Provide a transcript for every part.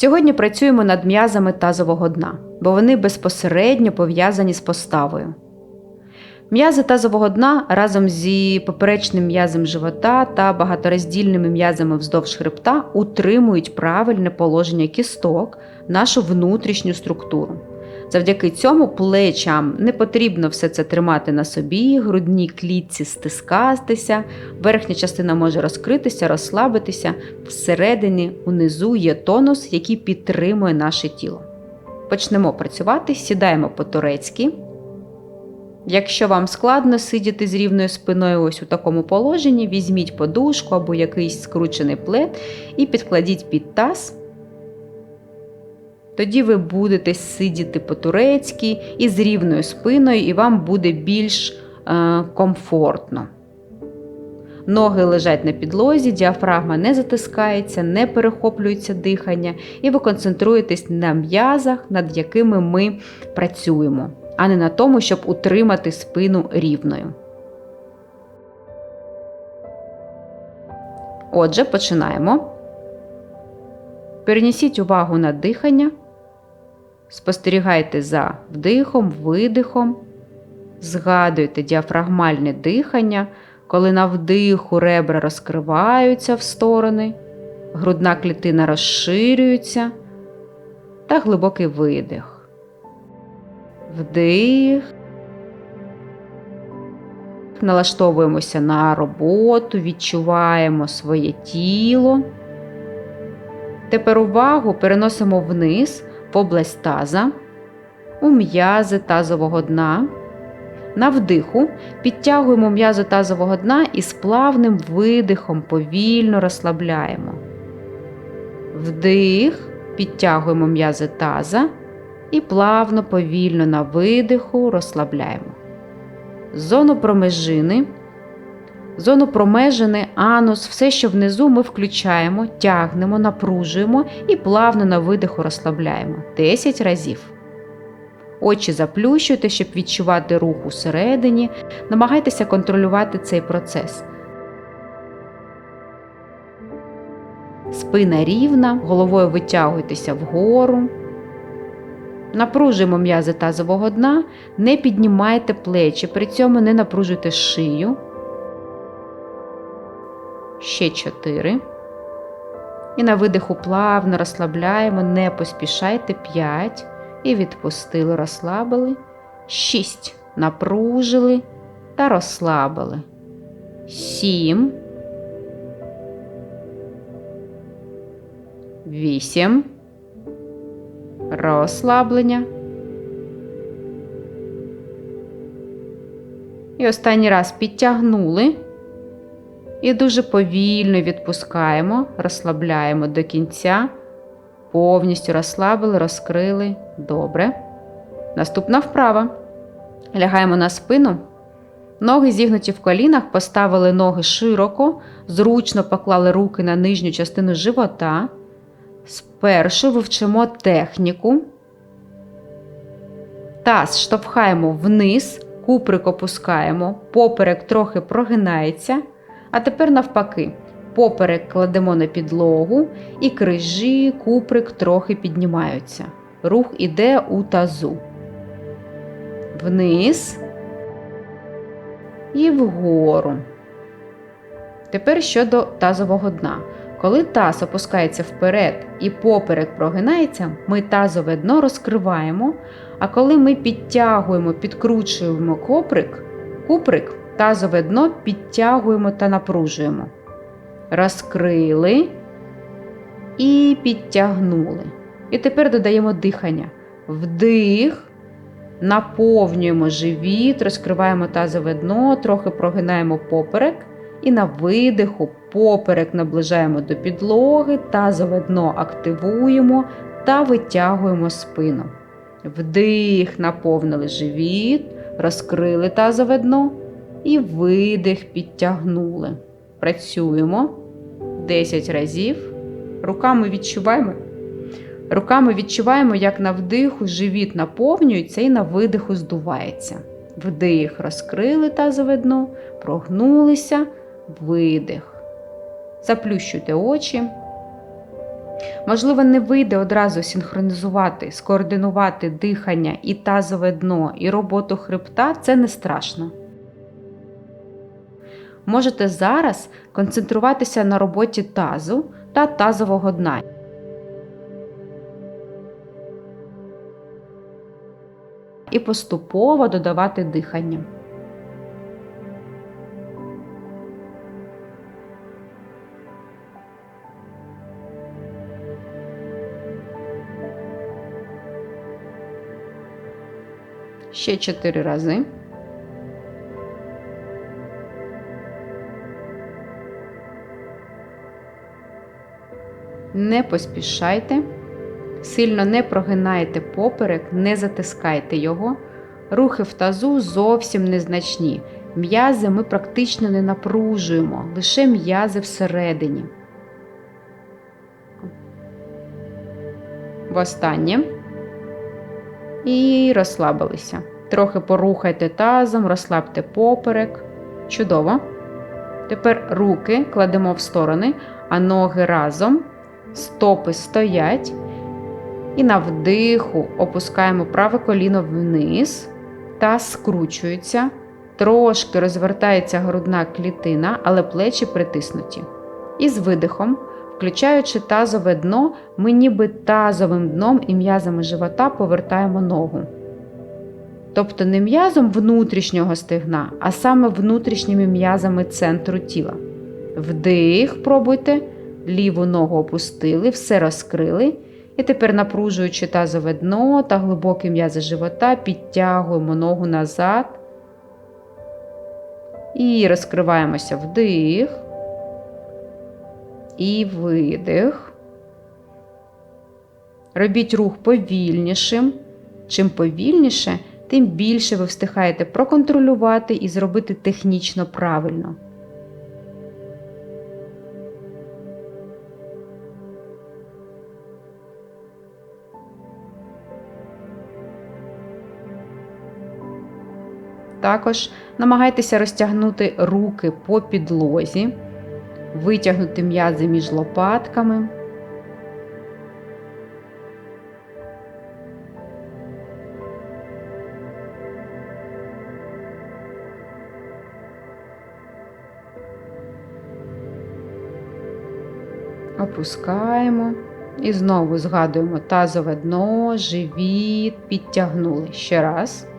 Сьогодні працюємо над м'язами тазового дна, бо вони безпосередньо пов'язані з поставою. М'язи тазового дна разом зі поперечним м'язом живота та багатороздільними м'язами вздовж хребта утримують правильне положення кісток, нашу внутрішню структуру. Завдяки цьому плечам не потрібно все це тримати на собі, грудній клітці стискатися, верхня частина може розкритися, розслабитися. Всередині, унизу є тонус, який підтримує наше тіло. Почнемо працювати, сідаємо по-турецьки. Якщо вам складно сидіти з рівною спиною ось у такому положенні, візьміть подушку або якийсь скручений плед і підкладіть під таз. Тоді ви будете сидіти по-турецьки і з рівною спиною, і вам буде більш е, комфортно. Ноги лежать на підлозі, діафрагма не затискається, не перехоплюється дихання, і ви концентруєтесь на м'язах, над якими ми працюємо, а не на тому, щоб утримати спину рівною. Отже, починаємо. Перенесіть увагу на дихання. Спостерігайте за вдихом, видихом. Згадуйте діафрагмальне дихання, коли на вдиху ребра розкриваються в сторони, грудна клітина розширюється та глибокий видих. Вдих. Налаштовуємося на роботу, відчуваємо своє тіло. Тепер увагу переносимо вниз в область таза, у м'язи тазового дна. На вдиху підтягуємо м'язи тазового дна і з плавним видихом повільно розслабляємо. Вдих, підтягуємо м'язи таза і плавно, повільно на видиху розслабляємо. Зону промежини. Зону промежини, анус, все, що внизу, ми включаємо, тягнемо, напружуємо і плавно на видиху розслабляємо 10 разів. Очі заплющуйте, щоб відчувати рух усередині. Намагайтеся контролювати цей процес. Спина рівна, головою витягуйтеся вгору. Напружуємо м'язи тазового дна, не піднімайте плечі, при цьому не напружуйте шию. Ще 4. І на видиху плавно розслабляємо, не поспішайте 5. І відпустили, розслабили. 6. Напружили та розслабили. 7. 8. Розслаблення. І останній раз підтягнули. І дуже повільно відпускаємо, розслабляємо до кінця. Повністю розслабили, розкрили. Добре. Наступна вправа. Лягаємо на спину. Ноги зігнуті в колінах, поставили ноги широко, зручно поклали руки на нижню частину живота. Спершу вивчимо техніку. Таз штовхаємо вниз, куприк опускаємо, поперек трохи прогинається. А тепер навпаки, поперек кладемо на підлогу, і крижі, куприк трохи піднімаються. Рух іде у тазу. Вниз і вгору. Тепер щодо тазового дна. Коли таз опускається вперед і поперек прогинається, ми тазове дно розкриваємо. А коли ми підтягуємо, підкручуємо коприк, куприк, тазове дно підтягуємо та напружуємо. Розкрили і підтягнули. І тепер додаємо дихання. Вдих, наповнюємо живіт, розкриваємо тазове дно, трохи прогинаємо поперек. І на видиху поперек наближаємо до підлоги, тазове дно активуємо та витягуємо спину. Вдих, наповнили живіт, розкрили тазове дно і видих підтягнули. Працюємо 10 разів. Руками відчуваємо. Руками відчуваємо, як на вдиху живіт наповнюється і на видиху здувається. Вдих, розкрили тазове дно, прогнулися, видих. Заплющуйте очі. Можливо, не вийде одразу синхронізувати, скоординувати дихання і тазове дно, і роботу хребта це не страшно. Можете зараз концентруватися на роботі тазу та тазового дна. І поступово додавати дихання. Ще чотири рази. Не поспішайте, сильно не прогинайте поперек, не затискайте його. Рухи в тазу зовсім незначні. М'язи ми практично не напружуємо, лише м'язи всередині. Востаннє. І розслабилися. Трохи порухайте тазом, розслабте поперек. Чудово. Тепер руки кладемо в сторони, а ноги разом. Стопи стоять. І на вдиху опускаємо праве коліно вниз та скручується. Трошки розвертається грудна клітина, але плечі притиснуті. І з видихом, включаючи тазове дно, ми ніби тазовим дном і м'язами живота повертаємо ногу. Тобто не м'язом внутрішнього стегна, а саме внутрішніми м'язами центру тіла. Вдих, пробуйте, ліву ногу опустили, все розкрили. І тепер, напружуючи тазове дно та глибокі м'язи живота, підтягуємо ногу назад. І розкриваємося вдих. І видих. Робіть рух повільнішим. Чим повільніше, тим більше ви встигаєте проконтролювати і зробити технічно правильно. Також намагайтеся розтягнути руки по підлозі, витягнути м'язи між лопатками. Опускаємо і знову згадуємо тазове дно, живіт, підтягнули ще раз.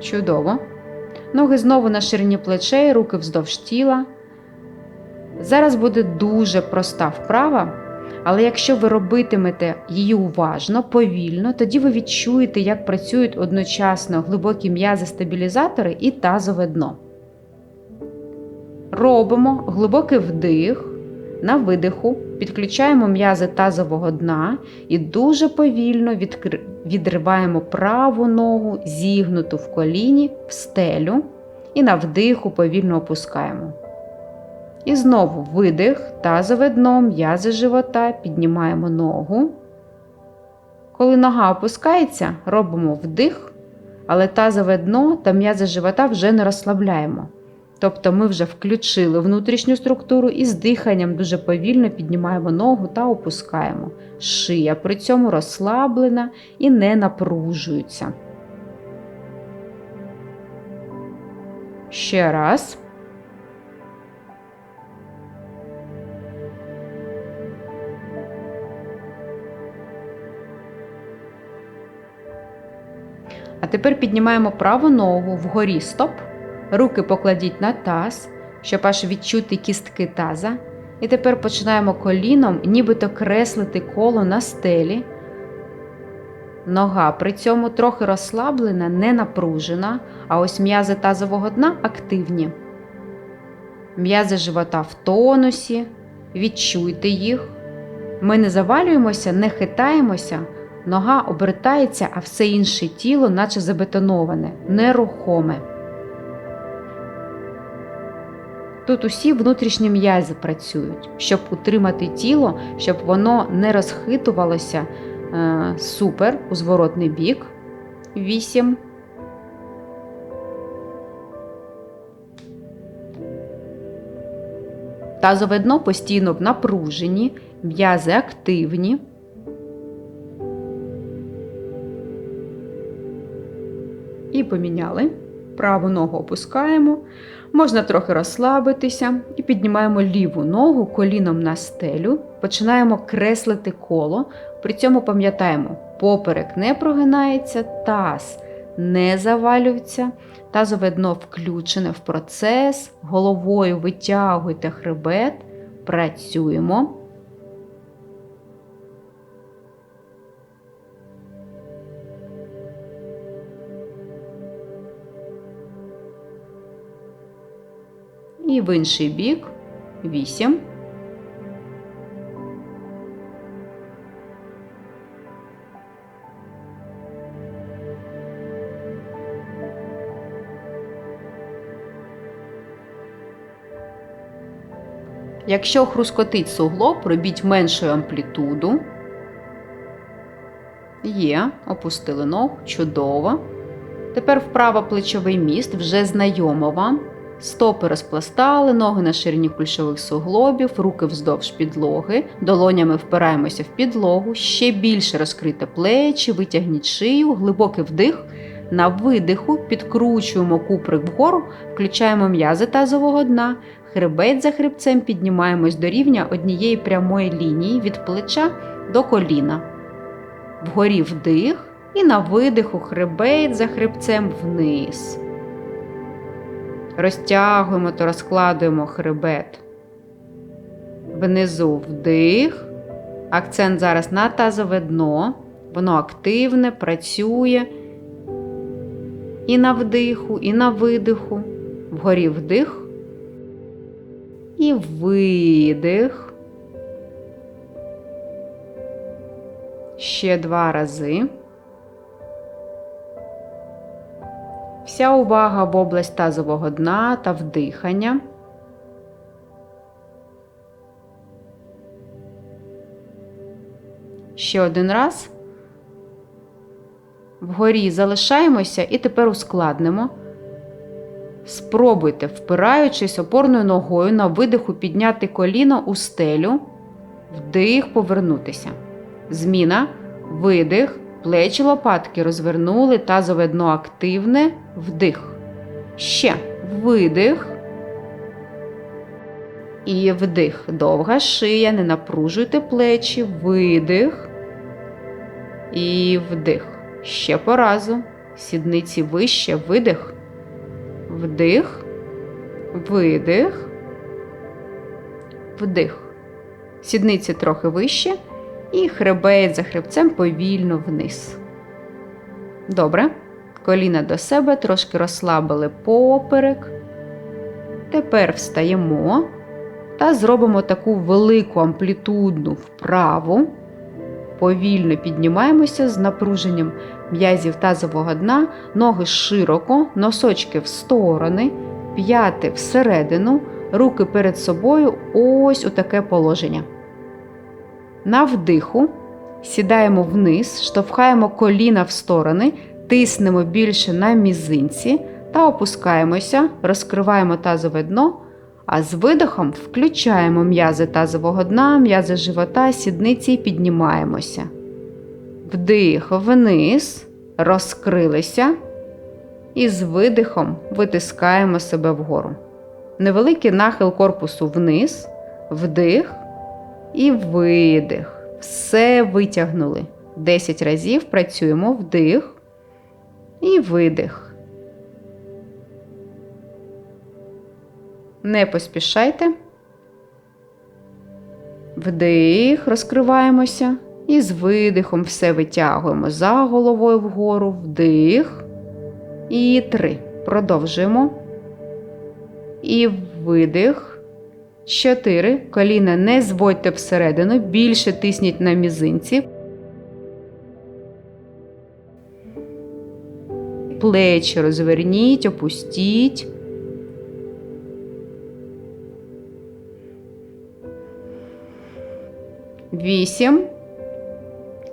Чудово. Ноги знову на ширині плечей, руки вздовж тіла. Зараз буде дуже проста вправа, але якщо ви робитимете її уважно, повільно, тоді ви відчуєте, як працюють одночасно глибокі м'язи-стабілізатори і тазове дно. Робимо глибокий вдих. На видиху підключаємо м'язи тазового дна і дуже повільно. Відриваємо праву ногу, зігнуту в коліні в стелю, і на вдиху повільно опускаємо. І знову видих, тазове дно, м'язи живота, піднімаємо ногу. Коли нога опускається, робимо вдих, але тазове дно та м'язи живота вже не розслабляємо. Тобто ми вже включили внутрішню структуру і з диханням дуже повільно піднімаємо ногу та опускаємо. Шия при цьому розслаблена і не напружується. Ще раз. А тепер піднімаємо праву ногу вгорі стоп. Руки покладіть на таз, щоб аж відчути кістки таза. І тепер починаємо коліном, нібито креслити коло на стелі. Нога при цьому трохи розслаблена, не напружена, а ось м'язи тазового дна активні. М'язи живота в тонусі, відчуйте їх. Ми не завалюємося, не хитаємося, нога обертається, а все інше тіло, наче забетоноване, нерухоме. Тут усі внутрішні м'язи працюють, щоб утримати тіло, щоб воно не розхитувалося е, супер у зворотний бік. 8. Тазове дно постійно в напруженні, м'язи активні. І поміняли. Праву ногу опускаємо. Можна трохи розслабитися і піднімаємо ліву ногу коліном на стелю, починаємо креслити коло. При цьому пам'ятаємо, поперек не прогинається, таз не завалюється, тазове дно включене в процес, головою витягуйте хребет, працюємо. В інший бік. Вісім. Якщо хрускотить суглоб, робіть меншою амплітуду. Є, опустили ногу, чудово. Тепер вправо плечовий міст, вже знайомо вам. Стопи розпластали, ноги на ширині кульшових суглобів, руки вздовж підлоги, долонями впираємося в підлогу, ще більше розкрите плечі, витягніть шию, глибокий вдих. На видиху підкручуємо куприк вгору, включаємо м'язи тазового дна, хребет за хребцем піднімаємось до рівня однієї прямої лінії від плеча до коліна. Вгорі вдих і на видиху хребет за хребцем вниз. Розтягуємо та розкладуємо хребет. Внизу вдих. Акцент зараз на тазове дно. Воно активне, працює. І на вдиху, і на видиху. Вгорі вдих. І видих. Ще два рази. Вся увага в область тазового дна та вдихання. Ще один раз. Вгорі залишаємося і тепер ускладнимо. Спробуйте, впираючись опорною ногою на видиху підняти коліно у стелю, вдих, повернутися. Зміна, видих, плечі лопатки розвернули, тазове дно активне, вдих. Ще видих. І вдих. Довга шия, не напружуйте плечі, видих. І вдих. Ще по разу. Сідниці вище, видих. Вдих, видих, вдих. Сідниці трохи вище. І хребет за хребцем повільно вниз. Добре. Коліна до себе, трошки розслабили поперек. Тепер встаємо та зробимо таку велику амплітудну вправу. Повільно піднімаємося з напруженням м'язів тазового дна, ноги широко, носочки в сторони, п'яти всередину, руки перед собою ось у таке положення. На вдиху сідаємо вниз, штовхаємо коліна в сторони, тиснемо більше на мізинці та опускаємося, розкриваємо тазове дно. А з видихом включаємо м'язи тазового дна, м'язи живота, сідниці і піднімаємося. Вдих вниз, розкрилися. І з видихом витискаємо себе вгору. Невеликий нахил корпусу вниз, вдих і видих. Все витягнули. 10 разів працюємо вдих і видих. Не поспішайте. Вдих, розкриваємося. І з видихом все витягуємо за головою вгору, вдих. І три. Продовжуємо. І видих. Чотири. Коліна не зводьте всередину, більше тисніть на мізинці. Плечі розверніть, опустіть. Вісім.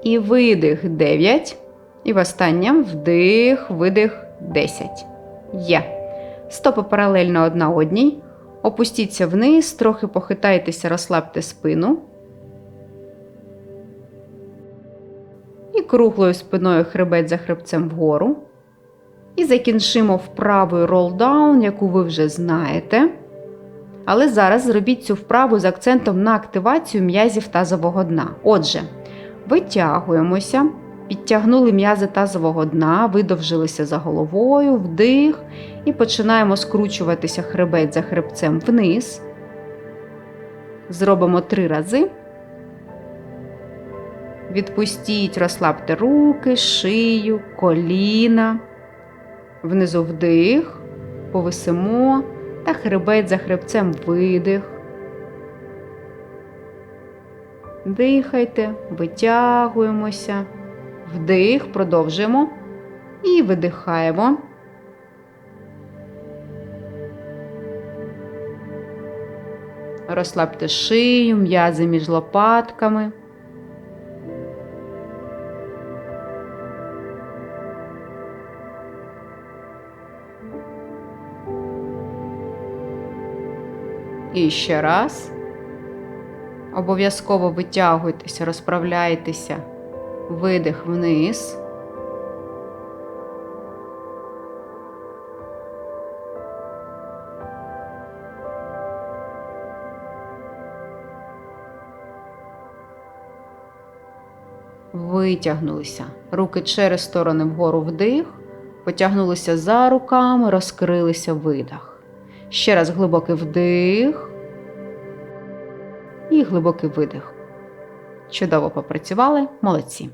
І видих 9. І в останнім вдих, видих 10. Є. Стопи паралельно одна одній. Опустіться вниз, трохи похитайтеся, розслабте спину. І круглою спиною хребет за хребцем вгору. І закінчимо вправою ролдаун, яку ви вже знаєте. Але зараз зробіть цю вправу з акцентом на активацію м'язів тазового дна. Отже, витягуємося, підтягнули м'язи тазового дна, видовжилися за головою, вдих, і починаємо скручуватися хребет за хребцем вниз. Зробимо три рази. Відпустіть, розслабте руки, шию, коліна. Внизу вдих, повисимо та хребет за хребцем видих. Дихайте, витягуємося, вдих, продовжуємо і видихаємо. Розслабте шию, м'язи між лопатками. І ще раз. Обов'язково витягуйтеся, розправляйтеся. Видих вниз. Витягнулися. Руки через сторони вгору вдих. Потягнулися за руками, розкрилися видих. Ще раз глибокий вдих і глибокий видих. Чудово попрацювали, молодці.